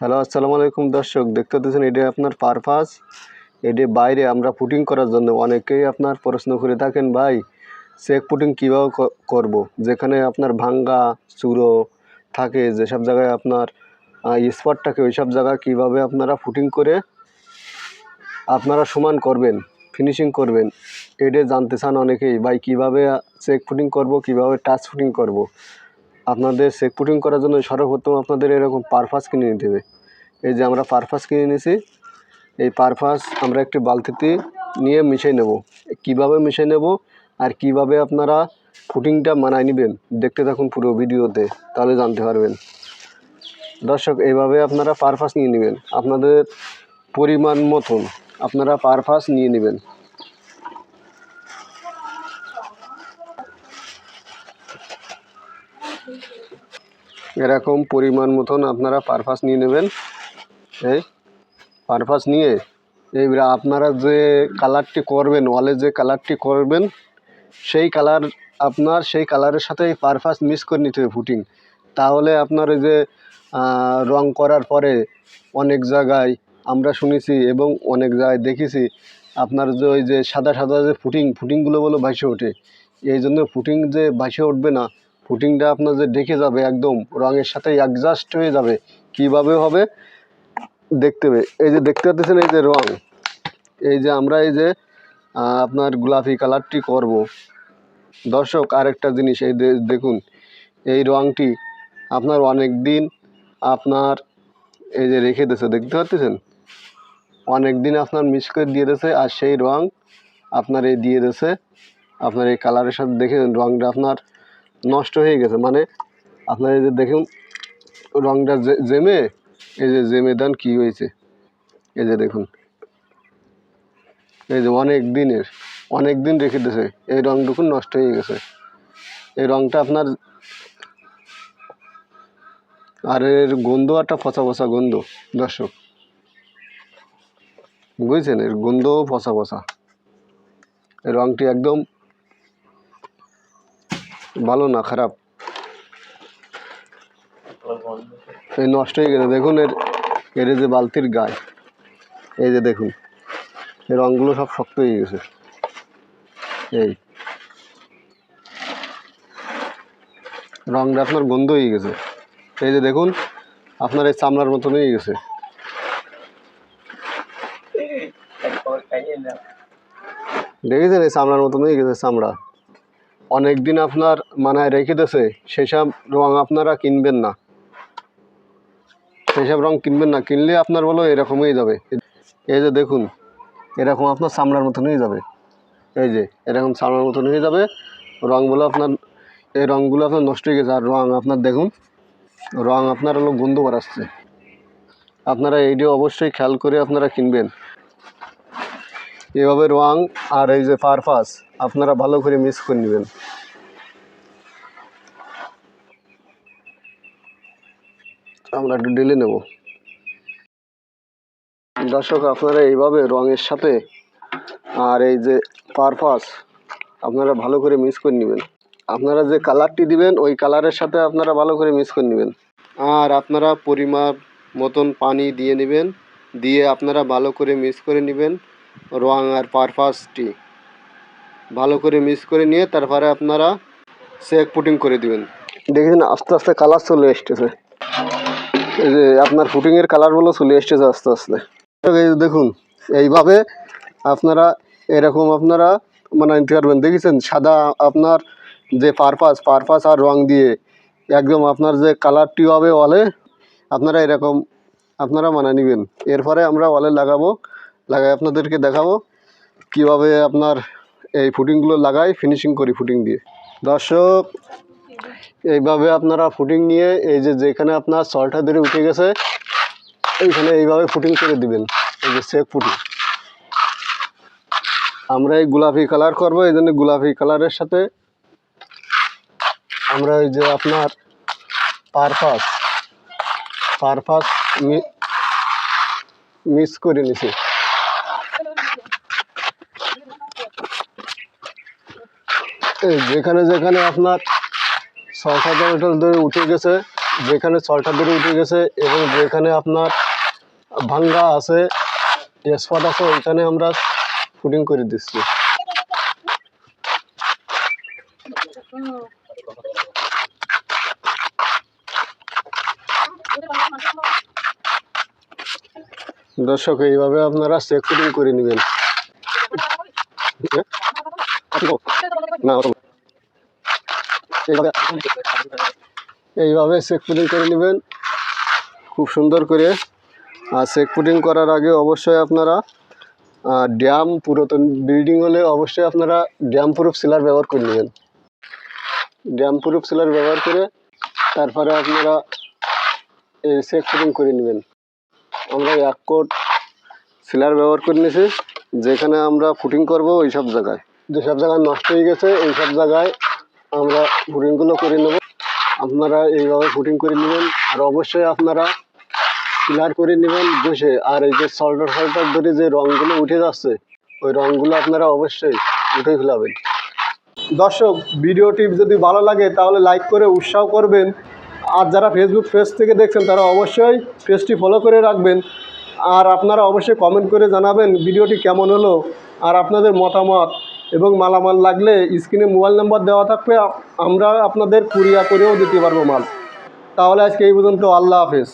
Hello, আসসালামু আলাইকুম দর্শক। দেখতে পাচ্ছেন, এটা আপনার পারপাস এটি বাইরে আমরা পুটিং করার জন্য অনেকেই আপনার প্রশ্ন করে থাকেন, ভাই, চেক পুটিং কীভাবে করব? যেখানে আপনার ভাঙ্গা, চুরো থাকে, যেসব জায়গায় আপনার স্পট থাকে ওই সব জায়গায় কীভাবে আপনারা ফুটিং করে আপনারা সমান করবেন ফিনিশিং করবেন, এটা জানতে চান অনেকেই, ভাই, কীভাবে চেক ফুটিং করব? কীভাবে টাচ ফুটিং করব? আপনাদের চেক পুটিং করার জন্য সর্বপ্রথম আপনাদের এরকম পারফাস কিনে নিতে হবে। এই যে আমরা পারপাস কিনে নিয়েছি, এই পারপাস আমরা একটি বালতিতে নিয়ে মিশিয়ে নেব। কীভাবে মিশিয়ে নেব আর কীভাবে আপনারা ফুটিংটা মানায় নেবেন, দেখতে থাকুন পুরো ভিডিওতে, তাহলে জানতে পারবেন। দর্শক, এইভাবে আপনারা পারপাস নিয়ে নেবেন। আপনাদের পরিমাণ মতন আপনারা পারপাস নিয়ে নেবেন। এরকম পরিমাণ মতন আপনারা পারপাস নিয়ে নেবেন। এই পারপাস নিয়ে এইবারে আপনারা যে কালারটি করবেন, ওয়ালে যে কালারটি করবেন, সেই কালার আপনার সেই কালারের সাথে এই পারপাস মিক্স করে নিতে হবে ফুটিং। তাহলে আপনার ওই যে রং করার পরে অনেক জায়গায় আমরা শুনেছি এবং অনেক জায়গায় দেখেছি আপনার যে ওই যে সাদা সাদা যে ফুটিং, ফুটিংগুলো বলে ভাসে ওঠে। এই জন্য ফুটিং যে ভাসে উঠবে না ফুটিংটা আপনার যে ডেকে যাবে একদম, রঙের সাথে অ্যাডজাস্ট হয়ে যাবে, কীভাবে হবে দেখতে হবে। এই যে দেখতে পাচ্ছেন এই যে রং, এই যে আমরা এই যে আপনার গোলাপি কালারটি করব। দর্শক, আরেকটা জিনিস, এই দেখুন, এই রংটি আপনার অনেক দিন আপনার এই যে রেখে দিয়েছে, দেখতে পাচ্ছেন? অনেক দিন আপনার মিক্স করে দিয়ে দিয়েছে, আর সেই রং আপনার এই দিয়ে দিয়েছে, আপনার এই কালারের সাথে দেখে রংটা আপনার নষ্ট হয়ে গেছে। মানে আপনার এই যে দেখুন, রংটা জেমে, এই যে জেমে দেন কী হয়েছে? এই যে দেখুন। এই যে অনেক দিনের, অনেক দিন রেখে দিয়েছে। এই রংটুকু নষ্ট হয়ে গেছে। এই রংটা আপনার আর এর গন্ধ একটা পচা পচা গন্ধ, দর্শক। বুঝছেন? এর পচা পচা এই রংটি একদম ভালো না, খারাপ। এই নষ্ট হয়ে গেছে। দেখুন এর এর যে বালতির গায়ে, এই যে দেখুন এই রঙগুলো সব শক্ত হয়ে গেছে। এই। রংটা আপনার গন্ধ হয়ে গেছে। এই যে দেখুন, আপনার এই চামড়ার মতন হয়ে গেছে। দেখেছেন এই চামড়ার মতন হয়ে গেছে চামড়া? অনেক দিন আপনার মানায় রেখে দিয়েছে, সেসব রং আপনারা কিনবেন না। সেসব রং কিনবেন না, কিনলে আপনার বলো এরকমই যাবে। এই যে দেখুন, এরকম আপনার চামড়ার মতন হয়ে যাবে। এই যে, এরকম চামড়ার মতন হয়ে যাবে। রঙগুলো আপনার, এই রঙগুলো আপনার নষ্ট হয়ে গেছে। আর রং আপনার দেখুন, রং আপনার হলো গন্ধ বাড়াচ্ছে আপনারা এইটা অবশ্যই খেয়াল করে আপনারা কিনবেন। এভাবে রং আর এই যে পারপাস আপনারা ভালো করে মিক্স করে নেবেন। আমরা একটু ডেলে নেব। দর্শক, আপনারা এইভাবে রঙের সাথে আর এই যে পারপাস আপনারা ভালো করে মিক্স করে নেবেন। আপনারা যে কালারটি দিবেন, ওই কালারের সাথে আপনারা ভালো করে মিক্স করে নেবেন। আর আপনারা পরিমাপ মতন পানি দিয়ে নেবেন, দিয়ে আপনারা ভালো করে মিক্স করে নেবেন। রং আর পারপাসটি ভালো করে মিক্স করে নিয়ে তারপরে আপনারা চেক পুটিং করে দিবেন। দেখেছেন আস্তে আস্তে কালার চলে এসতেছে এই যে আপনার ফুটিংয়ের কালারগুলো চলে এসতেছে আস্তে আস্তে। দেখুন, এইভাবে আপনারা এরকম আপনারা মানে নিতে পারবেন। দেখেছেন? সাদা আপনার যে পারপাস পারপাস আর রং দিয়ে একদম আপনার যে কালারটি হবে ওয়ালে আপনারা এরকম আপনারা মানে নেবেন। এরপরে আমরা ওয়ালে লাগাবো লাগাই, আপনাদেরকে দেখাবো কীভাবে আপনার এই ফুটিংগুলো লাগাই ফিনিশিং করি ফুটিং দিয়ে। দর্শক, এইভাবে আপনারা ফুটিং নিয়ে, এই যে যেখানে আপনার সলটা ধরে উঠে গেছে, এইখানে এইভাবে ফুটিং করে দিবেন, এই যে সেক ফুটিং। আমরা এই গোলাপি কালার করব, এই জন্য গোলাপি কালারের সাথে আমরা এই যে আপনার পারপাস পারপাস মিস করে নিছি এই যেখানে যেখানে আপনার ছয় সাত মিটার ধরে উঠে গেছে, যেখানে ছলটা বেড়ে উঠে গেছে এবং যেখানে আপনার ভাঙ্গা আছে স্পট আছে, ওইখানে আমরা ফুটিং করে দিচ্ছি। দর্শক, এইভাবে আপনারা চেক করে নেবেন। না, ওরকম। এইভাবে এইভাবে চেক ফুটিং করে নেবেন। খুব সুন্দর করে। আর চেক ফুটিং করার আগে অবশ্যই আপনারা ড্যাম পুরাতন বিল্ডিং হলে অবশ্যই আপনারা ড্যাম প্রুফ সিলার ব্যবহার করে নেবেন। ড্যাম প্রুফ সিলার ব্যবহার করে তারপরে আপনারা এই চেক ফুটিং করে নেবেন। আমরা এক কোট সিলার ব্যবহার করে নিয়েছি। যেখানে আমরা ফুটিং করব ওই সব জায়গায়। যেসব জায়গায় নষ্ট হয়ে গেছে এই সব জায়গায় আমরা ফুটিংগুলো করে নেব। আপনারা এইভাবে ফুটিং করে নেবেন, আর অবশ্যই আপনারা ক্লিয়ার করে নেবেন বসে। আর এই যে সল্টার সল্টার ধরে যে রঙগুলো উঠে যাচ্ছে, ওই রঙগুলো আপনারা অবশ্যই উঠে ফেলাবেন। দর্শক, ভিডিওটি যদি ভালো লাগে, তাহলে লাইক করে উৎসাহ করবেন। আর যারা ফেসবুক পেজ থেকে দেখছেন, তারা অবশ্যই পেজটি ফলো করে রাখবেন। আর আপনারা অবশ্যই কমেন্ট করে জানাবেন, ভিডিওটি কেমন হলো, আর আপনাদের মতামত। এবং মালামাল লাগলে স্ক্রিনে মোবাইল নাম্বার দেওয়া থাকবে, আমরা আপনাদের কুরিয়া করেও দিতে পারব মাল। তাহলে আজকে এই পর্যন্ত, আল্লাহ হাফেজ।